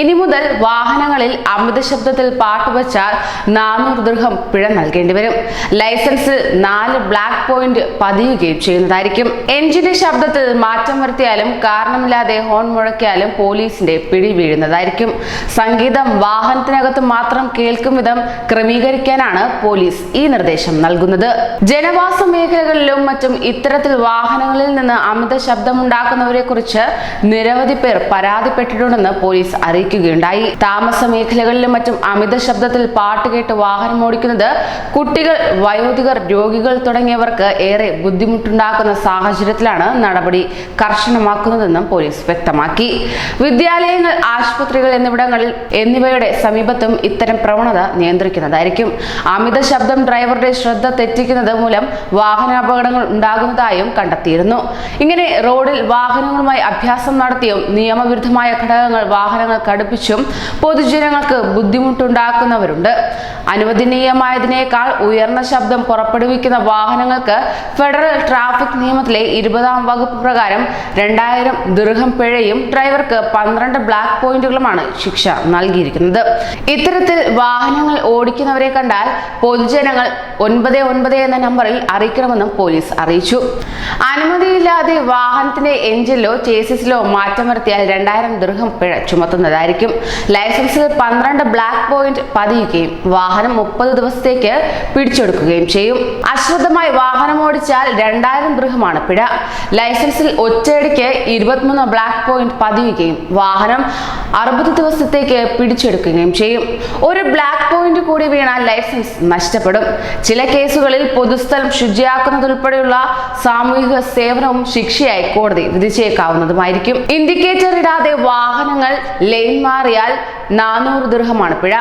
ഇനി മുതൽ വാഹനങ്ങളിൽ അമിത ശബ്ദത്തിൽ പാട്ട് വച്ചാൽ നാനൂറ് ദൃഹം പിഴ നൽകേണ്ടി വരും. ലൈസൻസിൽ നാല് ബ്ലാക്ക് പോയിന്റ് പതിയുകയും ചെയ്യുന്നതായിരിക്കും. എഞ്ചിന്റെ ശബ്ദത്തിൽ മാറ്റം വരുത്തിയാലും കാരണമില്ലാതെ ഹോൺ മുഴക്കിയാലും പോലീസിന്റെ പിടി വീഴുന്നതായിരിക്കും. സംഗീതം വാഹനത്തിനകത്ത് മാത്രം കേൾക്കും വിധം ക്രമീകരിക്കാനാണ് പോലീസ് ഈ നിർദ്ദേശം നൽകുന്നത്. ജനവാസ മേഖലകളിലും മറ്റും ഇത്തരത്തിൽ വാഹനങ്ങളിൽ നിന്ന് അമിത ശബ്ദമുണ്ടാക്കുന്നവരെ കുറിച്ച് നിരവധി പേർ പരാതിപ്പെട്ടിട്ടുണ്ടെന്ന് പോലീസ് അറിയിക്കുകയുണ്ടായി താമസ മേഖലകളിലും മറ്റും അമിത ശബ്ദത്തിൽ പാട്ട് കേട്ട് വാഹനം ഓടിക്കുന്നത് കുട്ടികൾ വയോധികർ രോഗികൾ തുടങ്ങിയവർക്ക് ഏറെ ബുദ്ധിമുട്ടുണ്ടാക്കുന്ന സാഹചര്യത്തിലാണ് നടപടി കർശനമാക്കുന്നതെന്നും പോലീസ് വ്യക്തമാക്കി. വിദ്യാലയങ്ങൾ ആശുപത്രികൾ എന്നിവിടങ്ങളിൽ എന്നിവയുടെ സമീപത്തും ഇത്തരം പ്രവണത നിയന്ത്രിക്കുന്നതായിരിക്കും. അമിത ശബ്ദം ഡ്രൈവറുടെ ശ്രദ്ധ തെറ്റിക്കുന്നത് മൂലം വാഹനാപകടങ്ങൾ ഉണ്ടാകുന്നതായും കണ്ടെത്തിയിരുന്നു. ഇങ്ങനെ റോഡിൽ വാഹനങ്ങളുമായി അഭ്യാസം നടത്തിയും നിയമവിരുദ്ധമായ ഘടകങ്ങൾ വാഹനങ്ങൾ കടുപ്പിച്ചും പൊതുജനങ്ങൾക്ക് ബുദ്ധിമുട്ടുണ്ടാക്കുന്നവരുണ്ട്. അനുവദനീയമായതിനേക്കാൾ ഉയർന്ന ശബ്ദം പുറപ്പെടുവിക്കുന്ന വാഹനങ്ങൾക്ക് ഫെഡറൽ ട്രാഫിക് നിയമത്തിലെ ഇരുപതാം വകുപ്പ് പ്രകാരം രണ്ടായിരം ദീർഘം പിഴയും ഡ്രൈവർക്ക് പന്ത്രണ്ട് ബ്ലാക്ക് പോയിന്റുകളുമാണ് ശിക്ഷ നൽകിയിരിക്കുന്നത്. ഇത്തരത്തിൽ വാഹനങ്ങൾ ഓടിക്കുന്നവരെ കണ്ടാൽ പൊതുജനങ്ങൾ ഒൻപത് ഒൻപത് എന്ന നമ്പറിൽ അറിയിക്കണമെന്നും പോലീസ് അറിയിച്ചു. അനുമതിയില്ലാതെ വാഹനത്തിന്റെ എഞ്ചിനിലോ ചേസിസിലോ മാറ്റം വരുത്തിയാൽ രണ്ടായിരം ദീർഘം പിഴ ചുമത്തുന്നതായിരിക്കും ലൈസൻസിൽ പന്ത്രണ്ട് ബ്ലാക്ക് പോയിന്റ് പതിയുകയും വാഹനം മുപ്പത് ദിവസത്തേക്ക് പിടിച്ചെടുക്കുകയും ചെയ്യും. അശ്രദ്ധമായി വാഹനം ഓടിച്ചാൽ രണ്ടായിരം ഗൃഹമാണ് പിഴ. ലൈസൻസിൽ ഒറ്റയടിക്ക് ഇരുപത്തിമൂന്ന് ബ്ലാക്ക് പോയിന്റ് പതിയുകയും വാഹനം അറുപത് ദിവസത്തേക്ക് പിടിച്ചെടുക്കുകയും ചെയ്യും. ഒരു ബ്ലാക്ക് പോയിന്റ് കൂടി വീണാൽ ലൈസൻസ് നഷ്ടപ്പെടും. ചില കേസുകളിൽ പൊതുസ്ഥലം ശുചിയാക്കുന്നതുൾപ്പെടെയുള്ള സാമൂഹിക സേവനവും ശിക്ഷയായി കോടതി വിധിച്ചേക്കാവുന്നതുമായിരിക്കും. ഇൻഡിക്കേറ്റർ ഇടാതെ വാഹനങ്ങൾ ലെയിൻ മാറിയാൽ നാനൂറ് ദൃഹമാണ് പിഴ.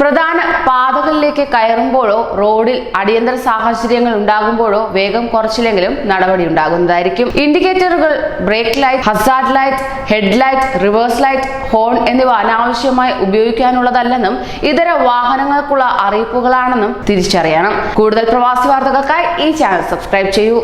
പ്രധാന പാതകളിലേക്ക് കയറുമ്പോഴോ റോഡിൽ അടിയന്തര സാഹചര്യങ്ങൾ ഉണ്ടാകുമ്പോഴോ വേഗം കുറച്ചില്ലെങ്കിലും നടപടി ഉണ്ടാകുന്നതായിരിക്കും. ഇൻഡിക്കേറ്ററുകൾ brake light hazard light headlight reverse light horn എന്നിവ അനാവശ്യമായി ഉപയോഗിക്കാനുള്ളതല്ലെന്നും ഇതര വാഹനങ്ങൾക്കുള്ള അറിയിപ്പുകളാണെന്നും തിരിച്ചറിയണം. കൂടുതൽ പ്രവാസി വാർത്തകൾക്കായി ഈ ചാനൽ സബ്സ്ക്രൈബ് ചെയ്യൂ.